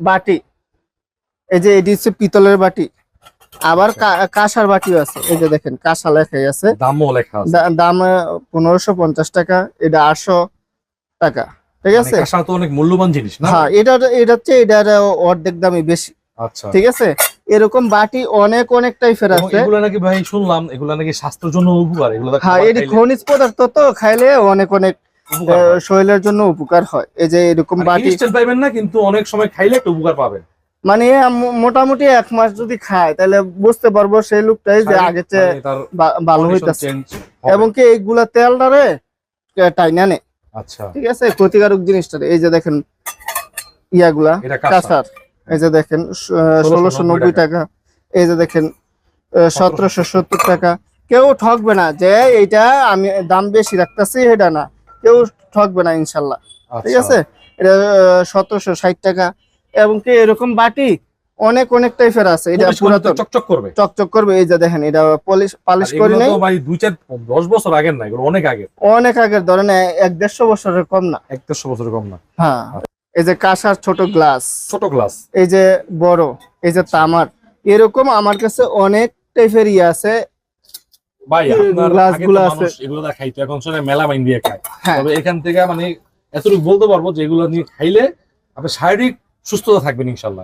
বাটি। এই যে এটি হচ্ছে পিতলের বাটি। আবার কাঁসার বাটিও আছে। এই যে দেখেন কাঁসা লেখাই আছে। দামও লেখা আছে। দাম পনেরোশো পঞ্চাশ টাকা এটা আটশো টাকা। ঠিক আছে? মানে কাঁসা তো অনেক মূল্যবান জিনিস না? হ্যাঁ এটা এটা হচ্ছে এটার অর্ধেক দামই বেশি। আচ্ছা। ঠিক আছে? এরকম বাটি অনেক অনেক টাইপের আছে। এগুলো নাকি ভাই শুনলাম এগুলো নাকি স্বাস্থ্যের জন্য উপকার এগুলো হ্যাঁ এটি খনিজ পদার্থ তো খাইলে অনেক অনেক। শরীরের জন্য উপকার হয়। এই যে এরকম বাটি পাইবেন না কিন্তু অনেক সময় খাইলে একটু উপকার পাবেন। মানে মোটামুটি এক মাস যদি খায় তাহলে বুঝতে পারব সেই লোকটাই যে আগে মানে ভালো হইতাছে। এবং কি এইগুলা তেলটারে টাইনা নে। আচ্ছা। ঠিক আছে? ক্ষতিকারক জিনিসটা এই যে দেখেন ইয়াগুলা কাঁচার। এই যে দেখেন ষোলোশো নব্বই টাকা। এই যে দেখেন সতেরোশো সত্তর টাকা। কেউ ঠকবে না যে এইটা আমি দাম বেশি রাখতেছি এটা না। কেউ ঠকবে না ইনশাল্লাহ। ঠিক আচ্ছা। আছে? এটা সতেরোশো ষাট টাকা এবং কি এরকম বাটি? অনেক অনেক টাইপের আছে। এটা পুরাতন। চকচক করবে। চকচক করবে এই যে দেখেন এটা পলিশ পালিশ করি নাই। ভাই দুই চার দশ বছর আগের না এগুলো অনেক আগে অনেক আগের ধরেন এক দেড়শো বছরের কম না। এক দেড়শো বছর কম না। হ্যাঁ। এই যে কাঁসার ছোট গ্লাস। ছোট গ্লাস। এই যে বড় এই যে তামার। এরকম আমার কাছে অনেক টাইপের ইয়ে আছে। ভাই আপনার এগুলো খাইতো এখন শুনে দিয়ে খায়। হ্যাঁ। তবে এখান থেকে মানে এতটুকু বলতে পারব যে এগুলো নিয়ে খাইলে আপনি শারীরিক সুস্থতা থাকবেন ইনশাল্লাহ।